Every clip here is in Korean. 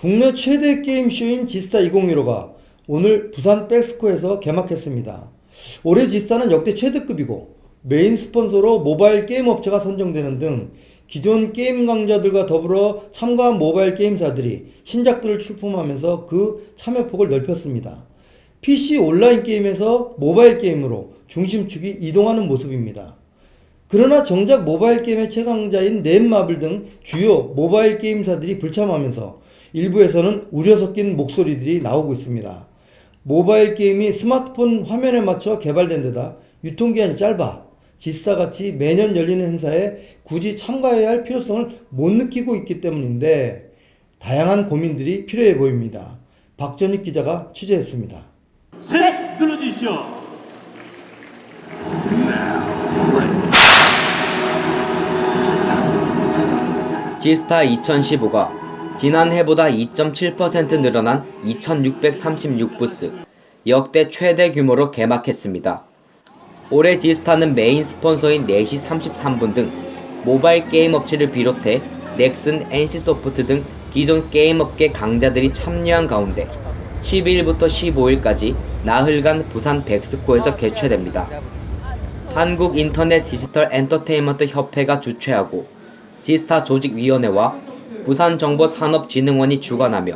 국내 최대 게임쇼인 지스타 2015가 오늘 부산 백스코에서 개막했습니다. 올해 지스타는 역대 최대급이고 메인 스폰서로 모바일 게임 업체가 선정되는 등 기존 게임 강자들과 더불어 참가한 모바일 게임사들이 신작들을 출품하면서 그 참여폭을 넓혔습니다. PC 온라인 게임에서 모바일 게임으로 중심축이 이동하는 모습입니다. 그러나 정작 모바일 게임의 최강자인 넷마블 등 주요 모바일 게임사들이 불참하면서 일부에서는 우려 섞인 목소리들이 나오고 있습니다. 모바일 게임이 스마트폰 화면에 맞춰 개발된 데다 유통기한이 짧아 지스타같이 매년 열리는 행사에 굳이 참가해야 할 필요성을 못 느끼고 있기 때문인데 다양한 고민들이 필요해 보입니다. 박전익 기자가 취재했습니다. 셋 눌러주십시오. 지스타 2015가 지난해보다 2.7% 늘어난 2636부스, 역대 최대 규모로 개막했습니다. 올해 지스타는 메인 스폰서인 4시 33분 등 모바일 게임 업체를 비롯해 넥슨, NC소프트 등 기존 게임업계 강자들이 참여한 가운데 12일부터 15일까지 나흘간 부산 백스코에서 개최됩니다. 한국 인터넷 디지털 엔터테인먼트 협회가 주최하고 지스타 조직위원회와 부산정보산업진흥원이 주관하며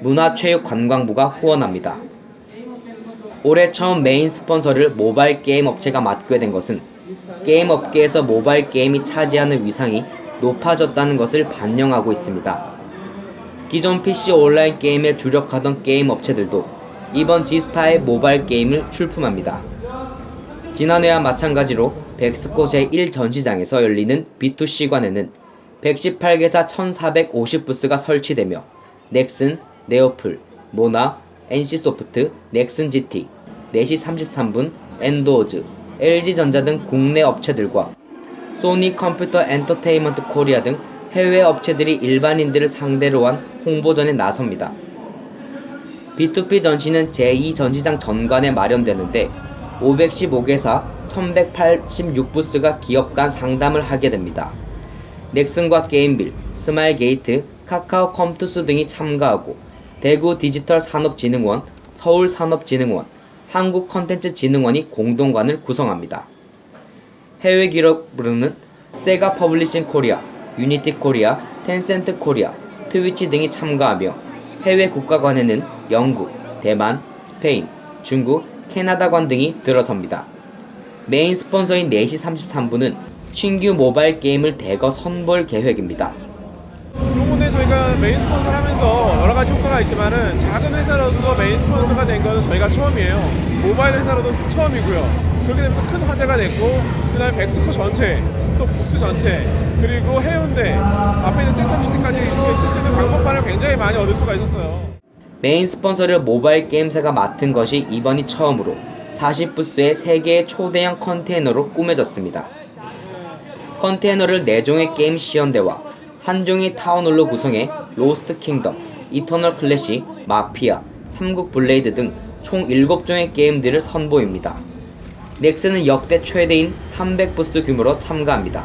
문화체육관광부가 후원합니다. 올해 처음 메인 스폰서를 모바일 게임 업체가 맡게 된 것은 게임 업계에서 모바일 게임이 차지하는 위상이 높아졌다는 것을 반영하고 있습니다. 기존 PC 온라인 게임에 주력하던 게임 업체들도 이번 지스타의 모바일 게임을 출품합니다. 지난해와 마찬가지로 백스코 제1전시장에서 열리는 B2C관에는 118개사 1450부스가 설치되며 넥슨, 네오플, 모나, NC소프트, 넥슨 GT, 4시 33분, 엔도어즈, LG전자 등 국내 업체들과 소니 컴퓨터 엔터테인먼트 코리아 등 해외 업체들이 일반인들을 상대로 한 홍보전에 나섭니다. B2P 전시는 제2전시장 전관에 마련되는데 515개사 1186부스가 기업 간 상담을 하게 됩니다. 넥슨과 게임빌, 스마일게이트, 카카오 컴투스 등이 참가하고 대구 디지털 산업진흥원, 서울 산업진흥원, 한국 컨텐츠 진흥원이 공동관을 구성합니다. 해외 기록으로는 세가 퍼블리싱 코리아, 유니티 코리아, 텐센트 코리아, 트위치 등이 참가하며 해외 국가관에는 영국, 대만, 스페인, 중국, 캐나다관 등이 들어섭니다. 메인 스폰서인 4시 33분은 신규 모바일 게임을 대거 선보일 계획입니다. 요번에 저희가 메인 스폰서를 하면서 여러 가지 효과가 있지만은 작은 회사로서 메인 스폰서가 된 거는 저희가 처음이에요. 모바일 회사로도 처음이고요. 그렇게 되면서 큰 화제가 됐고 그다음에 백스코 전체 또 부스 전체 그리고 해운대 앞에 있는 센텀시티까지 이렇게 쓸 수 있는 광고판을 굉장히 많이 얻을 수가 있었어요. 메인 스폰서를 모바일 게임사가 맡은 것이 이번이 처음으로 40부스의 3개의 초대형 컨테이너로 꾸며졌습니다. 컨테이너를 4종의 게임 시연대와 한 종의 타운홀로 구성해 로스트 킹덤, 이터널 클래식, 마피아, 삼국 블레이드 등 총 7종의 게임들을 선보입니다. 넥슨은 역대 최대인 300부스 규모로 참가합니다.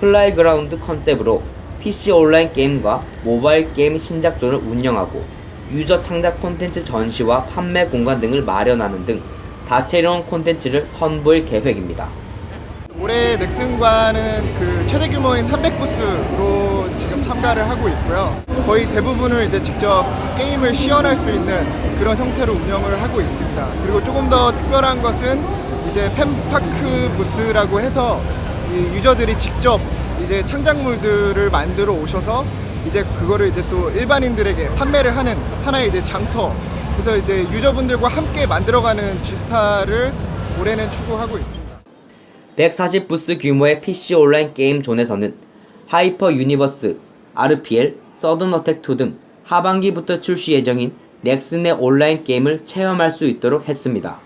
플라이그라운드 컨셉으로 PC 온라인 게임과 모바일 게임 신작존을 운영하고 유저 창작 콘텐츠 전시와 판매 공간 등을 마련하는 등 다채로운 콘텐츠를 선보일 계획입니다. 올해 넥슨과는 그 최대 규모인 300부스로 지금 참가를 하고 있고요. 거의 대부분을 이제 직접 게임을 시연할 수 있는 그런 형태로 운영을 하고 있습니다. 그리고 조금 더 특별한 것은 이제 팬파크 부스라고 해서 이 유저들이 직접 이제 창작물들을 만들어 오셔서 이제 그거를 이제 또 일반인들에게 판매를 하는 하나의 이제 장터. 그래서 이제 유저분들과 함께 만들어가는 G스타를 올해는 추구하고 있습니다. 140부스 규모의 PC 온라인 게임 존에서는 하이퍼 유니버스, RPL, 서든 어택 2 등 하반기부터 출시 예정인 넥슨의 온라인 게임을 체험할 수 있도록 했습니다.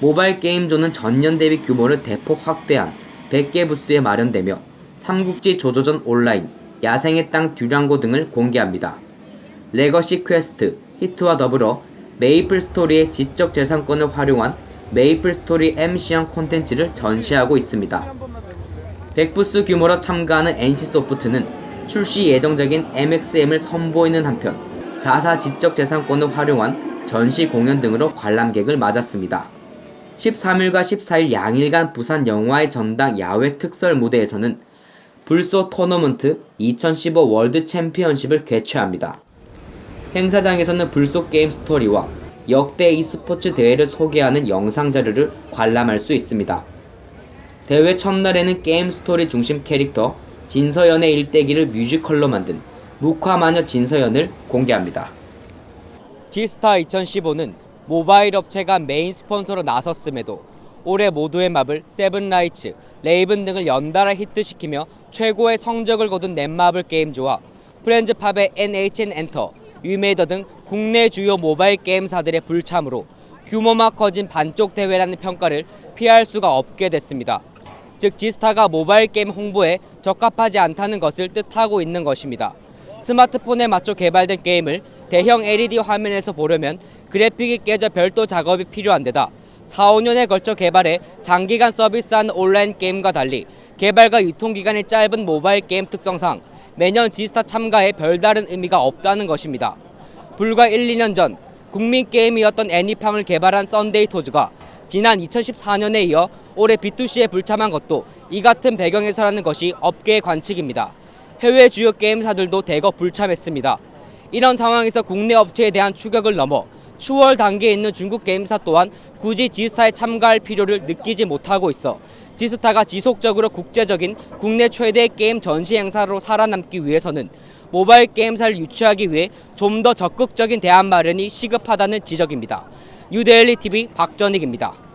모바일 게임 존은 전년 대비 규모를 대폭 확대한 100개 부스에 마련되며 삼국지 조조전 온라인, 야생의 땅 듀랑고 등을 공개합니다. 레거시 퀘스트, 히트와 더불어 메이플 스토리의 지적 재산권을 활용한 메이플 스토리 MC형 콘텐츠를 전시하고 있습니다. 100부스 규모로 참가하는 NC소프트는 출시 예정적인 MXM을 선보이는 한편 자사 지적 재산권을 활용한 전시 공연 등으로 관람객을 맞았습니다. 13일과 14일 양일간 부산 영화의 전당 야외 특설 무대에서는 불소 토너먼트 2015 월드 챔피언십을 개최합니다. 행사장에서는 불소 게임 스토리와 역대 e스포츠 대회를 소개하는 영상 자료를 관람할 수 있습니다. 대회 첫날에는 게임 스토리 중심 캐릭터 진서연의 일대기를 뮤지컬로 만든 묵화마녀 진서연을 공개합니다. 지스타 2015는 모바일 업체가 메인 스폰서로 나섰음에도 올해 모두의 맵을 세븐라이츠, 레이븐 등을 연달아 히트시키며 최고의 성적을 거둔 넷마블 게임즈와 프렌즈팝의 NHN 엔터, 유메이더 등 국내 주요 모바일 게임사들의 불참으로 규모만 커진 반쪽 대회라는 평가를 피할 수가 없게 됐습니다. 즉 지스타가 모바일 게임 홍보에 적합하지 않다는 것을 뜻하고 있는 것입니다. 스마트폰에 맞춰 개발된 게임을 대형 LED 화면에서 보려면 그래픽이 깨져 별도 작업이 필요한 데다 4, 5년에 걸쳐 개발해 장기간 서비스한 온라인 게임과 달리 개발과 유통기간이 짧은 모바일 게임 특성상 매년 지스타 참가에 별다른 의미가 없다는 것입니다. 불과 1, 2년 전 국민 게임이었던 애니팡을 개발한 썬데이 토즈가 지난 2014년에 이어 올해 B2C에 불참한 것도 이 같은 배경에서라는 것이 업계의 관측입니다. 해외 주요 게임사들도 대거 불참했습니다. 이런 상황에서 국내 업체에 대한 추격을 넘어 추월 단계에 있는 중국 게임사 또한 굳이 지스타에 참가할 필요를 느끼지 못하고 있어 지스타가 지속적으로 국제적인 국내 최대 게임 전시 행사로 살아남기 위해서는 모바일 게임사를 유치하기 위해 좀 더 적극적인 대안 마련이 시급하다는 지적입니다. 뉴데일리 TV 박전익입니다.